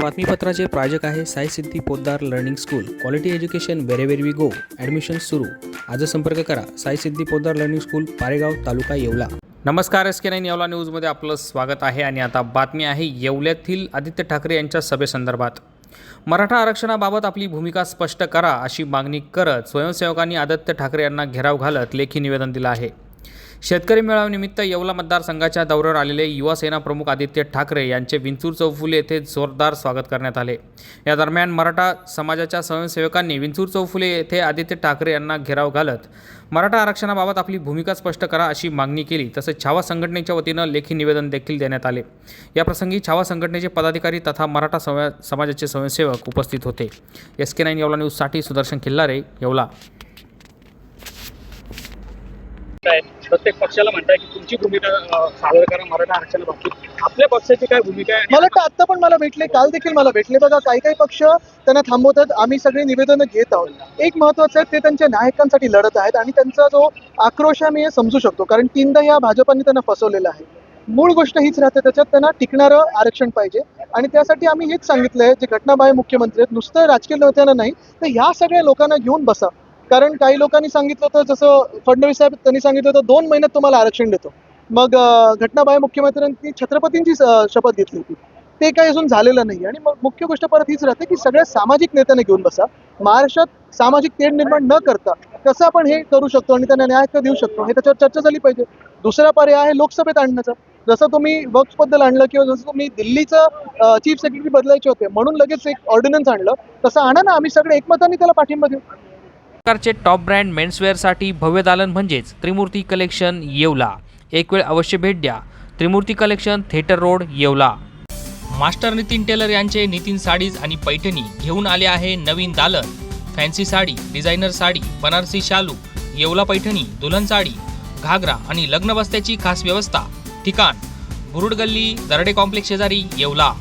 बातमीपत्राचे प्रायोजक आहे Sai Siddhi Poddar learning school. Quality education wherever we go admission सुरू. आज संपर्क करा. Sai Siddhi Poddar learning school Paregaon taluka Yeola. नमस्कार एस के नाईन येवला न्यूजमध्ये आपलं स्वागत आहे आणि आता बातमी आहे येवल्यातील आदित्य ठाकरे यांच्या सभेसंदर्भात. मराठा आरक्षणाबाबत आपली भूमिका स्पष्ट करा अशी मागणी करत स्वयंसेवकांनी आदित्य ठाकरे यांना घेराव घालत लेखी निवेदन दिलं आहे. शेतकरी मेळाव्यानिमित्त येवला मतदारसंघाच्या दौऱ्यावर आलेले युवासेना प्रमुख आदित्य ठाकरे यांचे विंचूर चौफुले येथे जोरदार स्वागत करण्यात आले. या दरम्यान मराठा समाजाच्या स्वयंसेवकांनी विंचूर चौफुले येथे आदित्य ठाकरे यांना घेराव घालत मराठा आरक्षणाबाबत आपली भूमिका स्पष्ट करा अशी मागणी केली तसेच छावा संघटनेच्या वतीनं लेखी निवेदन देखील देण्यात आले. याप्रसंगी छावा संघटनेचे पदाधिकारी तथा मराठा समाजाचे स्वयंसेवक उपस्थित होते. एस के नाईन येवला न्यूजसाठी सुदर्शन खिल्लारे येवला काय प्रत्येक पक्षाला म्हणताय की तुमची भूमिका सादर करा मराठा आरक्षणाबाबतीत आपल्या पक्षाची काय भूमिका आहे? मला वाटतं आता पण मला भेटले काल देखील मला भेटले. बघा काही काही पक्ष त्यांना थांबवतात आम्ही सगळे निवेदनं घेत आहोत. एक महत्वाचं आहे ते त्यांच्या नायकांसाठी लढत आहेत आणि त्यांचा जो आक्रोश आहे मी हे समजू शकतो. कारण तीनदा या भाजपाने त्यांना फसवलेलं आहे. मूळ गोष्ट हीच राहते त्याच्यात त्यांना टिकणारं आरक्षण पाहिजे. आणि त्यासाठी आम्ही हेच सांगितलंय जे घटनाबाह्य मुख्यमंत्री आहेत नुसतं राजकीय नेत्यांना नाही तर ह्या सगळ्या लोकांना घेऊन बसा. कारण काही लोकांनी सांगितलं होतं जसं फडणवीस साहेब त्यांनी सांगितलं होतं दोन महिन्यात तुम्हाला आरक्षण देतो. मग घटनाबाह्य मुख्यमंत्र्यांनी छत्रपतींची शपथ घेतली होती. ते काही अजून झालेलं नाही. आणि मग मुख्य गोष्ट परत हीच राहते की सगळ्या सामाजिक नेत्यांना घेऊन बसा. महाराष्ट्रात सामाजिक तेढ निर्माण न करता कसं आपण हे करू शकतो आणि त्यांना न्याय देऊ शकतो हे त्याच्यावर चर्चा झाली पाहिजे. दुसरा पर्याय आहे लोकसभेत आणण्याचा. जसं तुम्ही वर्क्सबद्दल बद्दल आणलं किंवा जसं तुम्ही दिल्लीचं चीफ सेक्रेटरी बदलायचे होते म्हणून लगेच एक ऑर्डिनन्स आणलं. तसं आणा ना आम्ही सगळे एकमताने त्याला पाठिंबा देऊ. प्रकारचे टॉप ब्रँड मेन्सवेअरसाठी भव्य दालन म्हणजेच त्रिमूर्ती कलेक्शन येवला. एक वेळ अवश्य भेट द्या. Trimurti collection theatre road Yeola. Master Nitin tailor यांचे नितीन साडीज आणि पैठणी घेऊन आले आहे नवीन दालन. फॅन्सी साडी डिझायनर साडी बनारसी शालू येवला पैठणी दुल्हन साडी घागरा आणि लग्न बस्त्याची खास व्यवस्था. ठिकाण. बुरुड गल्ली दरडे कॉम्प्लेक्स शेजारी येवला.